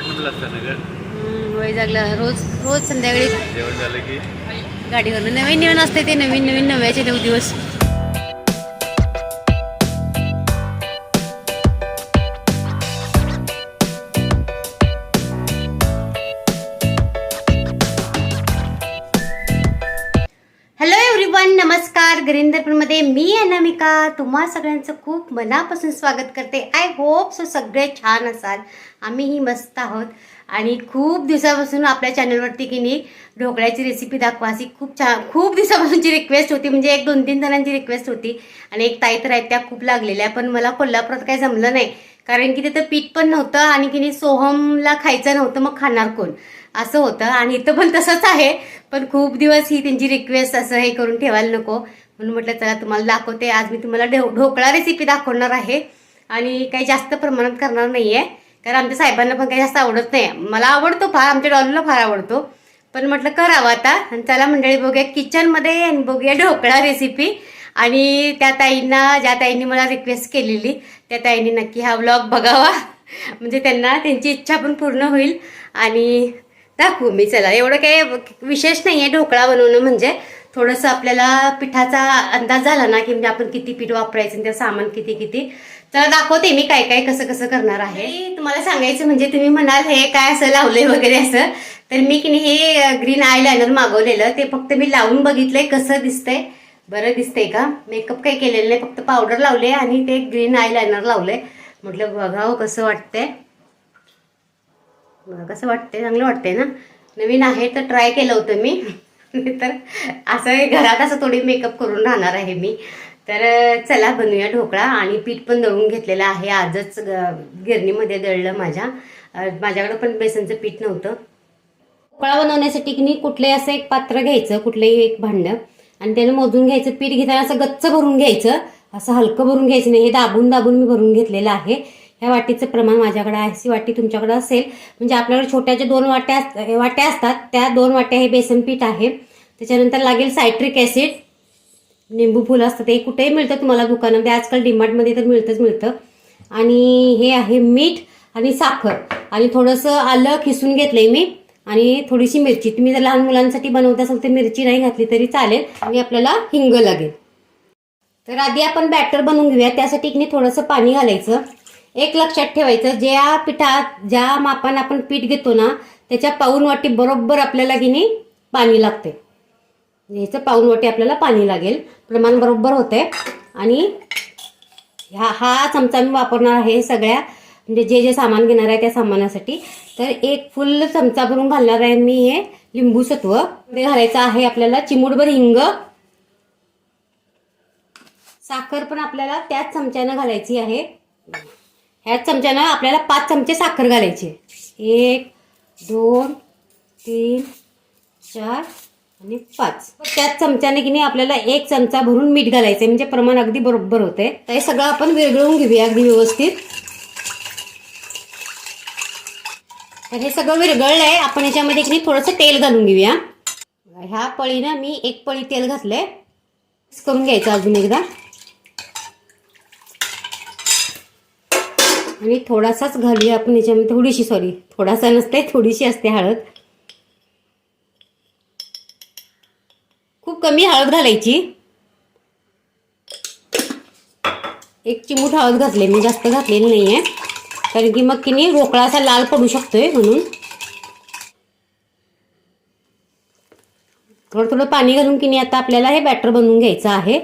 विशाखापट्टणमला असताना ग हम्म, वय जागला रोज रोज संध्याकाळी जेवण झालं की? गाडीवरनं नवीन नवीन असते ते नवीन नवीन नव्याचे नऊ दिवस. नमस्कारमध्ये मी अनामिका तुम्हा सगळ्यांचं खूप मनापासून स्वागत करते. आय होप सो सगळे छान असाल. आम्हीही मस्त आहोत. आणि खूप दिवसापासून आपल्या चॅनलवरती की नाही ढोकळ्याची रेसिपी दाखवा अशी खूप छान खूप दिवसापासूनची रिक्वेस्ट होती. म्हणजे एक दोन तीन जणांची रिक्वेस्ट होती. आणि एक ताई तर आहेत त्या खूप लागलेल्या पण मला कोल्हापुरात काही जमलं नाही. कारण की तिथं पीठ पण नव्हतं आणि की नाही सोहमला खायचं नव्हतं मग खाणार कोण? असं होतं. आणि इथं पण तसंच आहे. पण खूप दिवस ही त्यांची रिक्वेस्ट असं हे करून ठेवायला नको. म्हणून म्हटलं चला तुम्हाला दाखवते. आज मी तुम्हाला ढो ढोकळा रेसिपी दाखवणार आहे. आणि काही जास्त प्रमाणात करणार नाही आहे कारण आमच्या साहेबांना पण काही जास्त आवडत नाही. मला आवडतो फार आमच्या डॉलरला फार आवडतो. पण म्हटलं करावं आता. आणि चला मंडळी बघूया. किचनमध्ये आणि बघूया ढोकळा रेसिपी आणि त्या ताईंना ज्या ताईंनी मला रिक्वेस्ट केलेली त्या ताईंनी नक्की हा व्लॉग बघावा. म्हणजे त्यांना त्यांची इच्छा पण पूर्ण होईल. आणि दाखवू मी चला. एवढं काही विशेष नाही आहे ढोकळा बनवणं म्हणजे. थोडंसं आपल्याला पिठाचा अंदाज झाला ना की म्हणजे आपण किती पीठ वापरायचं आणि त्या सामान किती किती. तर दाखवते मी काय काय कसं कसं करणार आहे. तुम्हाला सांगायचं म्हणजे तुम्ही म्हणाल हे काय असं लावलंय वगैरे असं. तर मी की नाही हे ग्रीन आय लायनर मागवलेलं. ते फक्त मी लावून बघितलंय कसं दिसतंय. बरं दिसतंय का? मेकअप काही केलेलं नाही. फक्त पावडर लावले आणि ते ग्रीन आय लायनर लावलंय. म्हटलं बघावं कसं वाटतंय. बघा कसं वाटतंय. चांगलं वाटतंय ना? नवीन आहे तर ट्राय केलं होतं मी. तर असं घरात असं थोडी मेकअप करून राहणार आहे मी. तर चला बनवूया ढोकळा आणि पीठ पण दळून घेतलेलं आहे. आजच गिरणीमध्ये दळलं माझ्या. माझ्याकडं पण बेसनचं पीठ नव्हतं. ढोकळा बनवण्यासाठी की नाही कुठलंही असं एक पात्र घ्यायचं कुठलंही एक भांडं. आणि त्यानं मोजून घ्यायचं पीठ घेताना असं गच्च भरून घ्यायचं. असं हलकं भरून घ्यायचं नाही हे दाबून दाबून मी भरून घेतलेलं आहे. ह्या वाटीचं प्रमाण माझ्याकडे आहे अशी वाटी तुमच्याकडे असेल. म्हणजे आपल्याकडे छोट्याच्या दोन वाट्या अस- वाट्या असतात त्या दोन वाट्या हे बेसन पीठ आहे. त्याच्यानंतर लागेल सायट्रिक ॲसिड. निंबू फुल असतं ते कुठेही मिळतं तुम्हाला दुकानामध्ये. आजकाल डिमार्टमध्ये तर मिळतंच मिळतं. आणि हे आहे मीठ आणि साखर. आणि थोडंसं आलं खिसून घेतलंय मी. आणि थोडीशी मिरची. तुम्ही जर लहान मुलांसाठी बनवत असाल तर मिरची नाही घातली तरी चालेल. आणि आपल्याला हिंग लागेल. तर आधी आपण बॅटर बनवून घेऊया. त्यासाठी की मी थोडंसं पाणी घालायचं. एक लक्षात ठेवायचं ज्या पिठात ज्या मापानं आपण पीठ घेतो ना त्याच्या पाऊन वाटी बरोबर आपल्याला की नाही पाणी लागते. ह्याचं पाऊन वाटी आपल्याला पाणी लागेल. प्रमाण बरोबर होते. आणि ह्या हा चमचा मी वापरणार आहे सगळ्या. म्हणजे जे जे सामान घेणार आहे त्या सामानासाठी. तर एक फुल चमचा भरून घालणार आहे मी हे लिंबू सत्व ते घालायचं आहे आपल्याला चिमूटभर हिंग. साखर पण आपल्याला त्याच चमच्यानं घालायची आहे. ह्याच चमच्यानं आपल्याला पाच चमचे साखर घालायचे. एक दोन तीन चार आणि पाच. त्याच चमच्याने की नाही आपल्याला एक चमचा भरून मीठ घालायचं म्हणजे प्रमाण अगदी बरोबर होते तर हे सगळं आपण विरघळून घेऊया अगदी व्यवस्थित. तर हे सगळं विरघळलंय. आपण याच्यामध्ये की नाही थोडंसं तेल घालून घेऊया. ह्या पळीनं मी एक पळी तेल घातलंय. आहे करून घ्यायचं अजून एकदा. आणि थोडासाच घालूया आपण याच्यामध्ये. थोडीशी सॉरी थोडासा नसते थोडीशी असते हळद. खूप कमी हळद घालायची. एक चिमूट हळद घातली मी जास्त घातलेली नाही आहे कारण की मग की नाही रोकळा असा लाल पडू शकतोय म्हणून. थोडं थोडं पाणी घालून की नाही आता आपल्याला हे बॅटर बनवून घ्यायचं आहे.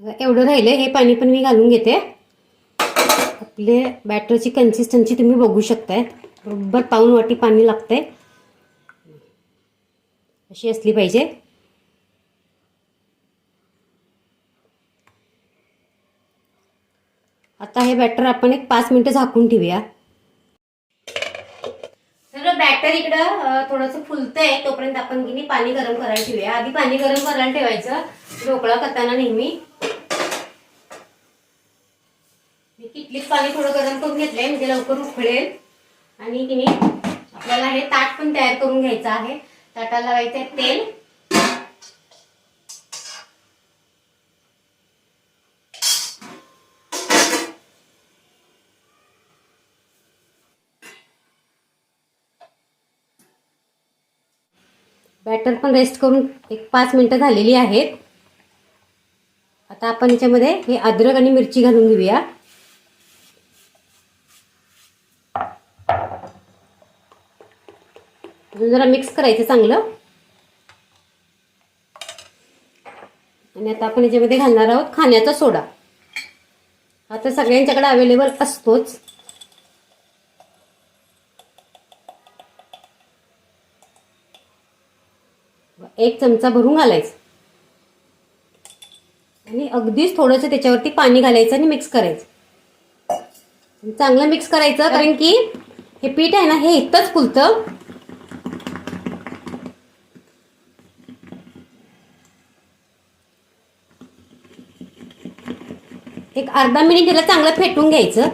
एवढं राहिलं हे पाणी पण मी घालून घेते. आपले बॅटरची कन्सिस्टन्सी तुम्ही बघू शकताय. बरोबर पाऊन वाटी पाणी लागतंय. अशी असली पाहिजे. आता हे बॅटर आपण एक पाच मिनिटं झाकून ठेवूया. तर बॅटर इकडं थोडंसं फुलतंय. तोपर्यंत आपण की पाणी गरम करायला ठेवूया. आधी पाणी गरम करायला ठेवायचं. ढोकळा करताना नेहमी. मी पाणी थोडं गरम करून घेतलंय म्हणजे लवकर उकळेल. आणि की नाही आपल्याला हे ताट पण तयार करून घ्यायचं आहे. ताटाला लावायचंय तेल. बॅटर पण रेस्ट करून एक पाच मिनटं झालेली आहेत. आता आपण याच्यामध्ये हे अद्रक आणि मिरची घालून घेऊया. जरा मिक्स करायचं चांगलं. आणि आता आपण याच्यामध्ये घालणार आहोत खाण्याचा सोडा. आता सगळ्यांच्याकडे अवेलेबल असतोच. एक चमचा भरून घालायचं. आणि अगदीच थोडंसं त्याच्यावरती पाणी घालायचं आणि मिक्स करायचं. चांगलं मिक्स करायचं कारण की हे पीठ आहे ना हे इथंच फुलतं. एक अर्धा मिनिट त्याला चांगलं फेटून घ्यायचं.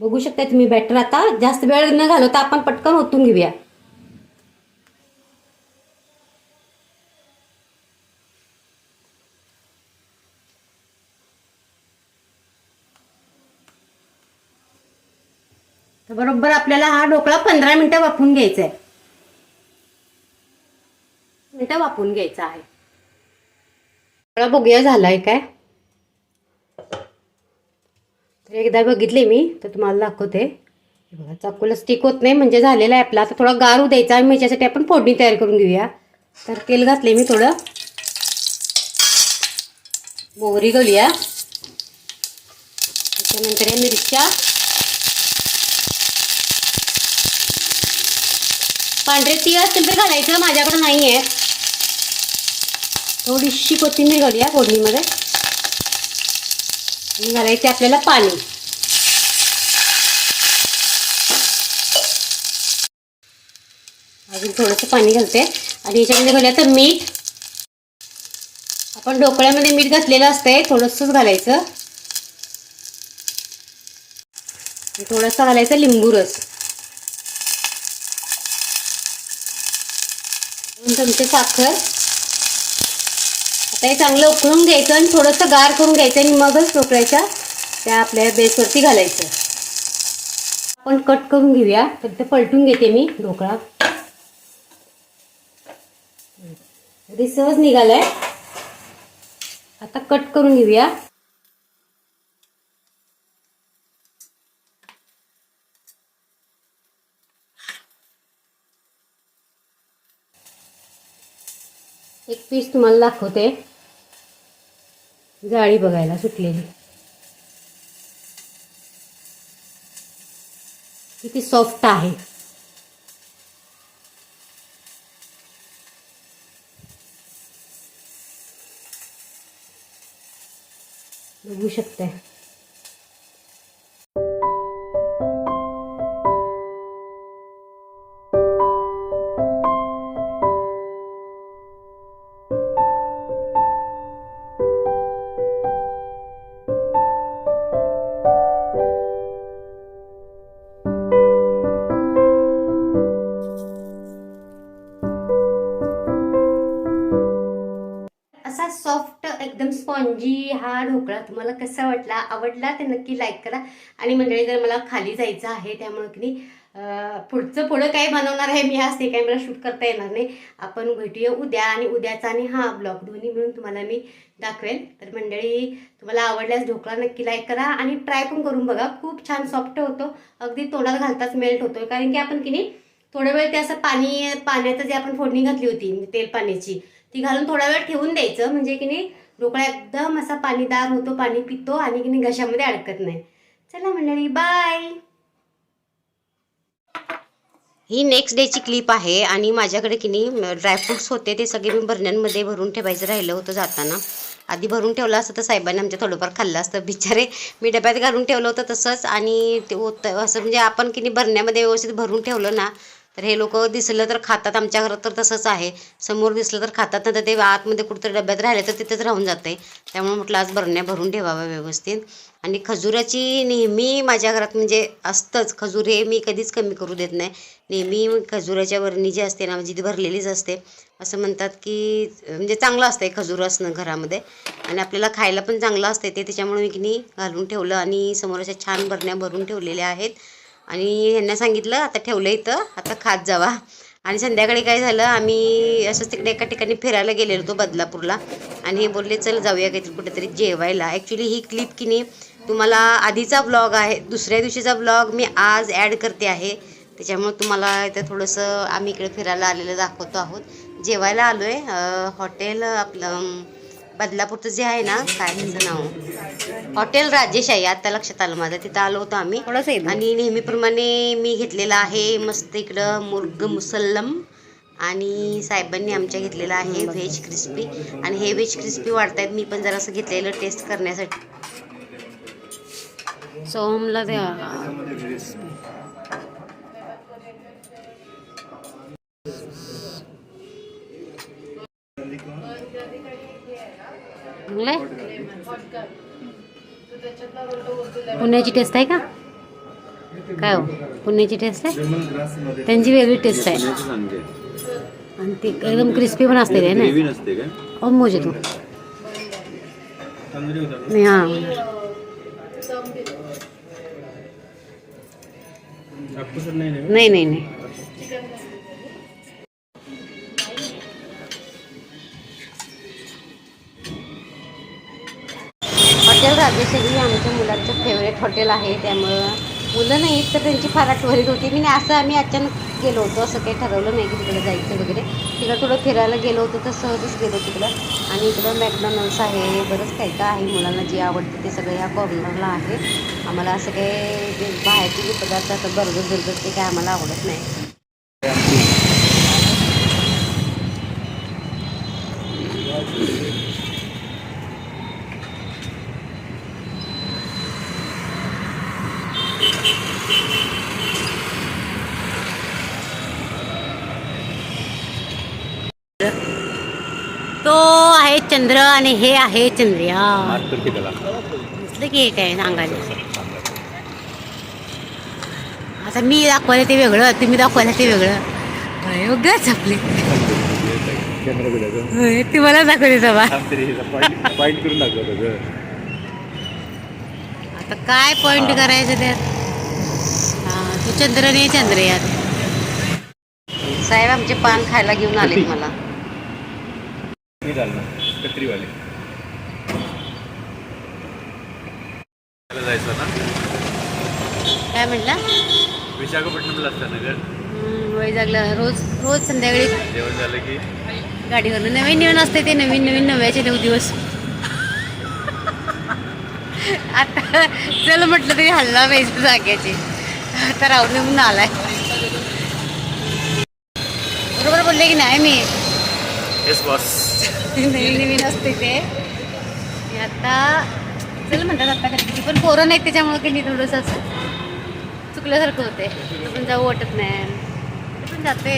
बघू शकता तुम्ही बॅटर आता. जास्त वेळ न घालवता आपण पटकन ओतून घेऊया. बरोबर आपल्याला हा ढोकळा पंधरा मिनिटं वाफून घ्यायचा आहे मिनटं वाफून घ्यायचा आहे. ढोकळा बघूया झालाय काय? तर एकदा बघितले मी तर तुम्हाला दाखवते. बघा चाकूला स्टिक होत नाही म्हणजे झालेला आहे आपला. आता थोडा गारू द्यायचा आणि याच्यासाठी आपण फोडणी तयार करून घेऊया. तर तेल घातले मी थोडं. मोहरी घालूया. त्याच्यानंतर या मिरच्या. पांढरे ती असतील तर घालायचं माझ्याकडे नाही आहे थोडीशी कोथिंबीर घालूया फोडणीमध्ये. आणि घालायचे आपल्याला पाणी. अजून थोडंसं पाणी घालते. आणि याच्यामध्ये घालूया तर मीठ. आपण ढोकळ्यामध्ये मीठ घातलेलं असतंय थोडंसंच घालायचं. थोडंसं घालायचं लिंबू रस दोन चमचे साखर. आता हे चांगलं उकळून घ्यायचं आणि थोडंसं गार करून घ्यायचं आणि मगच ढोकळ्याच्या त्या आपल्या बेसवरती घालायचं. आपण कट करून घेऊया. फक्त पलटून घेते मी ढोकळा. अगदी सहज निघालाय. आता कट करून घेऊया. एक पीस तुम्हाला दाखवते. जाळी बघायला सुटलेली. किती सॉफ्ट आहे. बघू शकते तुम्हाला कसा वाटला आवडला ते नक्की लाईक करा. आणि मंडळी जर मला खाली जायचं आहे त्यामुळे की नाही, पुढचं पुढं काय बनवणार आहे मी आज ते काय मला शूट करता येणार नाही. आपण भेटूया उद्या आणि उद्याचा आणि हा ब्लॉग दोन्ही मिळून तुम्हाला मी दाखवेल. तर मंडळी तुम्हाला आवडल्यास ढोकळा नक्की लाईक करा आणि ट्राय पण करून बघा. खूप छान सॉफ्ट होतो. अगदी तोंडात घालताच मेल्ट होतो कारण की आपण की नाही थोड्या वेळ ते असं पाणी पाण्याचं जे आपण फोडणी घातली होती तेल पाण्याची ती घालून थोडा वेळ ठेवून द्यायचं. म्हणजे की नाही ढोकळा एकदम असा पाणीदार होतो पाणी पितो आणि की नाही घशामध्ये अडकत नाही. चला मंडळी बाय ही नेक्स्ट डेची क्लिप आहे आणि माझ्याकडे की नाही ड्रायफ्रुट्स होते ते सगळे मी भरण्यांमध्ये भरून ठेवायचं राहिलं होतं जाताना. आधी भरून ठेवलं असतं तर साहेबांनी आमच्या थोडंफार खाल्लं असतं बिचारे. मी डब्यात घालून ठेवलं होतं तसंच आणि ते होतं असं म्हणजे आपण की नाही भरण्यामध्ये व्यवस्थित भरून ठेवलं ना तर हे लोक दिसलं तर खातात. आमच्या घरात तर तसंच आहे. समोर दिसलं तर खातात. नंतर ते आतमध्ये कुठेतरी डब्यात राहिले तर तिथेच राहून जाते त्यामुळे म्हटलं आज बरण्या भरून ठेवाव्या व्यवस्थित. आणि खजुराची नेहमी माझ्या घरात म्हणजे असतंच. खजूर हे मी कधीच कमी करू देत नाही. नेहमी खजुराच्या वरणी जी असते ना म्हणजे ती भरलेलीच असते. असं म्हणतात की म्हणजे चांगलं असतं आहे खजूर असणं घरामध्ये. आणि आपल्याला खायला पण चांगलं असते ते. त्याच्यामुळे मी की नाही घालून ठेवलं. आणि समोर अशा छान बरण्या भरून ठेवलेल्या आहेत. आणि ह्यांना सांगितलं आता ठेवलं इथं आता खात जावा. आणि संध्याकाळी काय झालं आम्ही असंच तिकडे एका ठिकाणी फिरायला गेलेलो होतो बदलापूरला. आणि हे बोलले चल जाऊया काहीतरी कुठेतरी जेवायला. ॲक्च्युली ही क्लिप की नाही तुम्हाला आधीचा ब्लॉग आहे दुसऱ्या दिवशीचा ब्लॉग मी आज ॲड करते आहे. त्याच्यामुळे तुम्हाला इथं थोडंसं आम्ही इकडे फिरायला आलेलं दाखवतो आहोत. जेवायला आलो आहे हॉटेल आपलं बदलापूरचं जे आहे ना काय त्याचं नाव? हॉटेल राजेश आहे आता लक्षात आलं माझं. तिथं आलो होतो आम्ही. आणि नेहमीप्रमाणे मी घेतलेला आहे मस्त इकडं मुर्ग मुसल्लम. आणि साहेबांनी आमच्या घेतलेलं आहे व्हेज क्रिस्पी आणि हे व्हेज क्रिस्पी वाढतायत मी पण जरासं घेतलेलं टेस्ट करण्यासाठी. सोहमला द्या. चांगलंय? पुण्याची टेस्ट आहे का? काय हो? पुण्याची टेस्ट आहे? त्यांची वेगळी टेस्ट आहे. आणि ती एकदम क्रिस्पी पण असते काय ग्रेव्ही ना ओ मोजे तू. नाही हाँ. नाही नाही नाही. राजेश्वरी आमच्या मुलांचं फेवरेट हॉटेल आहे त्यामुळं मुलं नाहीत तर त्यांची फार आठवण येत होती. मी असं आम्ही अचानक गेलो होतो असं काही ठरवलं नाही की तिकडे जायचं वगैरे. तिकडं थोडं फिरायला गेलो होतो तर सहजच गेलो तिकडं. आणि इकडं मॅकडॉनल्ड्स आहे बरंच काही काय आहे मुलांना जे आवडतं ते सगळं या कॉर्नरला आहे. आम्हाला असं काही बाहेरचे जे पदार्थ असतात बर्गर बिर्गर ते काय आम्हाला आवडत नाही. तो आहे चंद्र आणि हे आहे चंद्रिया. दिसलं की हे काय सांगायला आता मी दाखवायला ते वेगळं तुम्ही दाखवायला ते वेगळं. योग्यच आपले ते मला दाखवते आता काय पॉइंट करायचं त्यात? हा तू चंद्र नाही चंद्र यात साहेब आमचे पान खायला घेऊन आले मला. मी चालणार कत्रीवाले त्याला जायचं ना? काय म्हटलं? विशाखापट्टणमला असतं ना ग हम्म, वैजागला. रोज रोज संध्याकाळी जेवण झालं की? गाडीवरनं नवीन नवीन असते ते नवीन नवीन नव्याचे नऊ दिवस. आता चल म्हटलं तरी हल्ला पाहिजे जाग्याची. आता राहून म्हणून आलाय. बरोबर बोलले की नाही मी? येस बॉस नवीन नवीन असते ते आता चल म्हणतात आता कधी पण पोरं नाहीत त्याच्यामुळे नाही थोडंसं असं चुकल्यासारखं होते पण जाऊ वाटत नाही. तरी पण जाते.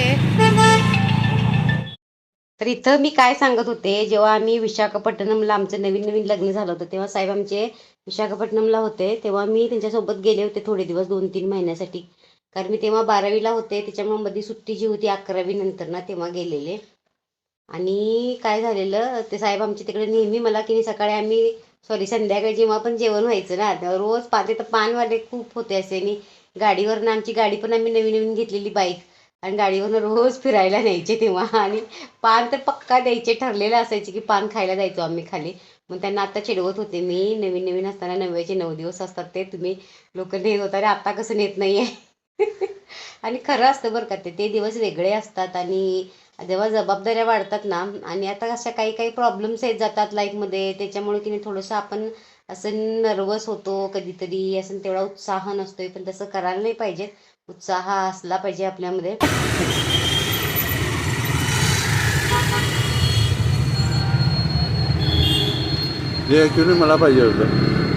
तर इथं मी काय सांगत होते जेव्हा आम्ही विशाखापट्टणमला आमचं नवीन नवीन लग्न झालं होतं तेव्हा साहेब आमचे विशाखापट्टणमला होते तेव्हा मी त्यांच्यासोबत गेले होते थोडे दिवस दोन तीन महिन्यासाठी. कारण मी तेव्हा बारावीला होते त्याच्यामुळे मध्ये सुट्टी जी होती अकरावी नंतर ना तेव्हा गेलेले. आणि काय झालेलं ते साहेब आमच्या तिकडे नेहमी मला की नाही सकाळी आम्ही सॉरी संध्याकाळी जेव्हा पण जेवण व्हायचं ना तेव्हा रोज पाते तर पानवाले खूप होते असे. आणि गाडीवरनं आमची गाडी पण आम्ही नवीन नवीन घेतलेली बाईक आणि गाडीवरनं रोज फिरायला न्यायचे तेव्हा. आणि पान तर पक्का द्यायचे ठरलेलं असायचे की पान खायला जायचो आम्ही खाली. मग त्यांना आता चिडवत होते मी नवीन नवीन असताना नव्याचे नऊ दिवस असतात ते तुम्ही लोक नेत होता रे आता कसं नेत नाही आहे आणि खरं असतं बरं का ते ते दिवस वेगळे असतात. आणि जेव्हा जबाबदाऱ्या वाढतात ना आणि आता अशा काही काही प्रॉब्लेम्स येत जातात लाईफमध्ये त्याच्यामुळे की नाही थोडंसं आपण असं नर्वस होतो कधीतरी असं तेवढा उत्साह नसतोय पण तसं करायला नाही पाहिजे. उत्साह असला पाहिजे आपल्यामध्ये. ॲक्च्युली मला पाहिजे होतं.